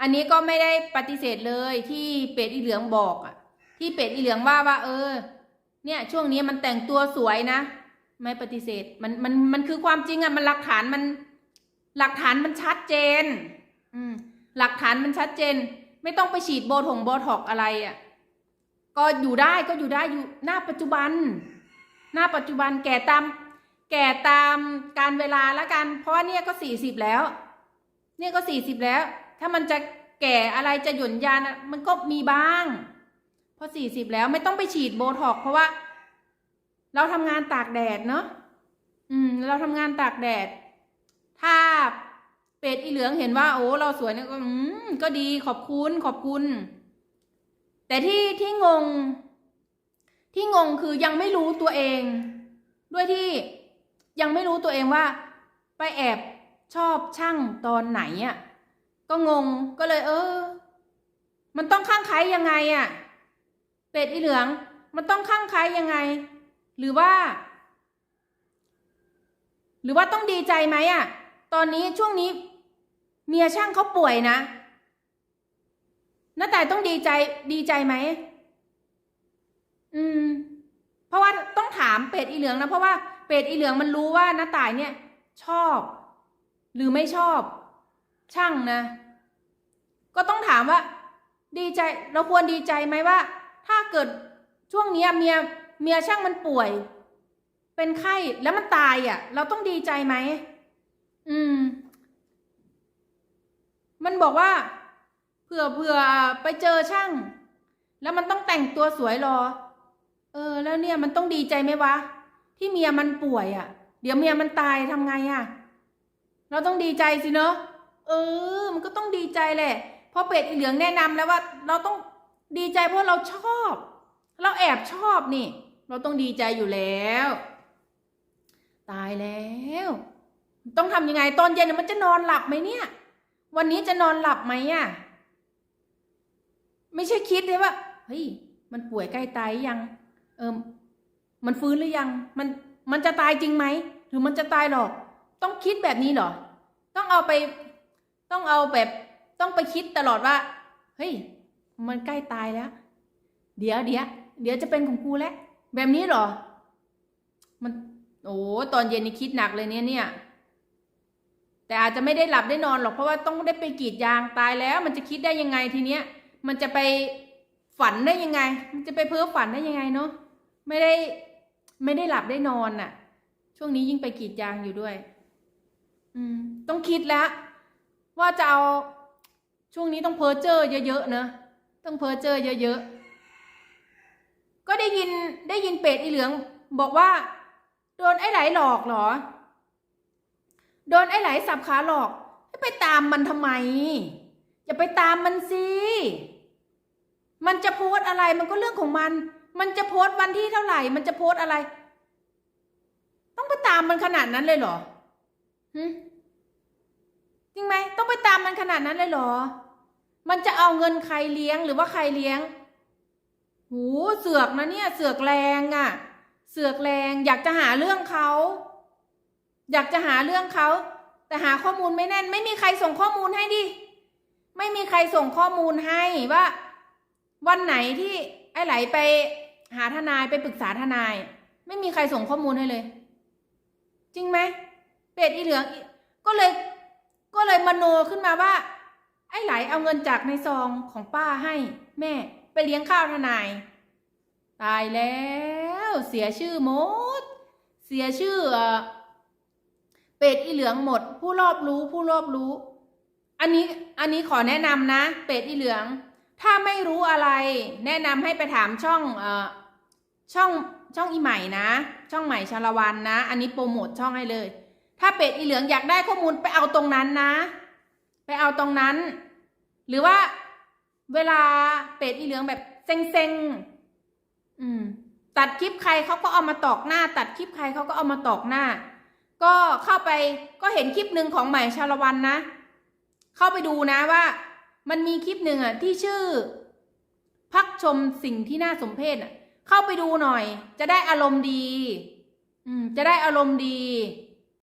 อันนี้ก็ไม่ได้ปฏิเสธเลยที่เป็ดอีเหลืองบอกอะที่เป็ดอีเหลืองว่าว่า เออ เนี่ย ช่วงนี้มันแต่งตัวสวยนะ ไม่ปฏิเสธมันมันมันคือความจริงอะมันหลักฐานมัน หลักฐานมันชัดเจน อืม หลักฐานมันชัดเจน ไม่ต้องไปฉีดโบถงโบท็อกอะไรอะก็อยู่ได้ก็อยู่ได้อยู่หน้าปัจจุบัน หน้าปัจจุบันแก่ตามแก่ตามการเวลาล้วกัน เพราะเนี่ยก็สี่สิบแล้ว เนี่ยก็สี่สิบแล้ว ถ้ามันจะแก่อะไรจะหย่นยานมันก็มีบ้าง พอสี่สิบแล้วไม่ต้องไปฉีดโบท็อกเพราะว่า เราทำงานตากแดดเนาะอืม เราทำงานตากแดด ถ้าเป็ดอีเหลืองเห็นว่า โอ้เราสวยเนี่ยก็อืมก็ดีขอบคุณขอบคุณ แต่ที่ที่งง ที่งงคือยังไม่รู้ตัวเอง ด้วยที่ยังไม่รู้ตัวเองว่า ไปแอบชอบช่างตอนไหนอะ่ะ ก็งงก็เลย เออ มันต้องข้างใครยังไงอะ่ะ เป็ดอีเหลือง มันต้องข้างใครยังไง หรือว่า หรือว่าต้องดีใจไหมอะ่ะ ตอนนี้ช่วงนี้ เมียช่างเขาป่วยนะน้าแต่ต้องดีใจดีใจไหม อืม เพราะว่าต้องถามเป็ดอีเหลืองนะ เพราะว่าเป็ดอีเหลืองมันรู้ว่าน้าต่ายเนี่ย ชอบ หรือไม่ชอบ ช่างนะ ก็ต้องถามว่า ดีใจเราควรดีใจไหมว่า ถ้าเกิดช่วงเนี้ยเมียเมียช่างมันป่วย เป็นไข้แล้วมันตายอะ เราต้องดีใจไหมอืม มันบอกว่าเผื่อเผื่อไปเจอช่าง แล้วมันต้องแต่งตัวสวยรอ เออ แล้วเนี่ยมันต้องดีใจไหมวะ ที่เมียมันป่วยอะ่ะ เดี๋ยวเมียมันตายทำไงอะ่ะ เราต้องดีใจสิเนอะ เออ มันก็ต้องดีใจแหละเพราะเป็ดอีเหลืองแนะนำแล้วว่า เราต้องดีใจเพราะเราชอบ เราแอบชอบนี่ เราต้องดีใจอยู่แล้ว ตายแล้ว ต้องทำยังไงตอนเย็นมันจะนอนหลับไหมเนี่ย วันนี้จะนอนหลับไหมอะไม่ใช่คิดเลยว่าเฮ้ยมันป่วยใกล้ตายยัง เออมันฟื้นหรือยัง มันมันจะตายจริงไหมหรือมันจะตายหรอก ต้องคิดแบบนี้เหรอ ต้องเอาไป ต้องเอาแบบต้องไปคิดตลอดว่า เฮ้ย มันใกล้ตายแล้ว เดี๋ยวเดี๋ยวเดี๋ยวจะเป็นของกูแล้ว แบบนี้หรอ มัน โอ้ตอนเย็นนี่คิดหนักเลยเนี่ยเนี่ย แต่อาจจะไม่ได้หลับได้นอนหรอก เพราะว่าต้องได้ไปกรีดยางตายแล้ว มันจะคิดได้ยังไงทีเนี้ย มันจะไปฝันได้ยังไง มันจะไปเพ้อฝันได้ยังไงเนาะ ไม่ได้ไม่ได้หลับได้นอนน่ะ ช่วงนี้ยิ่งไปกรีดยางอยู่ด้วย อืม ต้องคิดแล้ว ว่าจะเอาช่วงนี้ต้องเพอเจอเยอะๆเนอะต้องเพอเจอเยอะๆ ก็ได้ยินได้ยินเป็ดอีเหลือง บอกว่า โดนไอ้ไหลหลอกเหรอ โดนไอ้ไหลสับขาหลอกไปตามมันทำไม อย่าไปตามมันสิมันจะโพสอะไรมันก็เรื่องของมัน มันจะโพสวันที่เท่าไหร่ มันจะโพสอะไร ต้องไปตามมันขนาดนั้นเลยเหรอหึ ริงไหมต้องไปตามมันขนาดนั้นเลยเหรอ มันจะเอาเงินใครเลี้ยงหรือว่าใครเลี้ยงหูเสือกนะเนี่ย เสือกแรงอะ่ะ เสือกแรง อยากจะหาเรื่องเขาอยากจะหาเรื่องเขาแต่หาข้อมูลไม่แน่น ไม่มีใครส่งข้อมูลให้ดิ ไม่มีใครส่งข้อมูลให้ว่า วันไหนที่ไอ้ไหลไปหาทนายไปปรึกษาทนาย ไม่มีใครส่งข้อมูลให้เลย จริงไหมเป็ดอีเหลืองก็เลย ก็เลยมโนขึ้นมาว่า ไอ้ไหลเอาเงินจากในซองของป้าให้แม่ไปเลี้ยงข้าวทนาย ตายแล้ว เสียชื่อหมด เสียชื่อเป็ดอีเหลืองหมด ผู้รอบรู้ผู้รอบรู้ อันนี้อันนี้ขอแนะนำนะ เป็ดอีเหลือง ถ้าไม่รู้อะไร แนะนำให้ไปถามช่องเอ่อช่องช่องอีใหม่นะ ช่องใหม่ชาละวันนะ อันนี้โปรโมทช่องให้เลย ถ้าเป็ดอีเหลืองอยากได้ข้อมูลไปเอาตรงนั้นนะ ไปเอาตรงนั้น หรือว่าเวลาเป็ดอีเหลืองแบบเซ็งๆอืม ตัดคลิปใครเขาก็เอามาตอกหน้า ตัดคลิปใครเขาก็เอามาตอกหน้า ก็เข้าไปก็เห็นคลิปหนึ่งของใหม่ชาละวันนะ เข้าไปดูนะว่า มันมีคลิปหนึ่งอะ ที่ชื่อ พักชมสิ่งที่น่าสมเพชอะ เข้าไปดูหน่อย จะได้อารมณ์ดี อืม จะได้อารมณ์ดี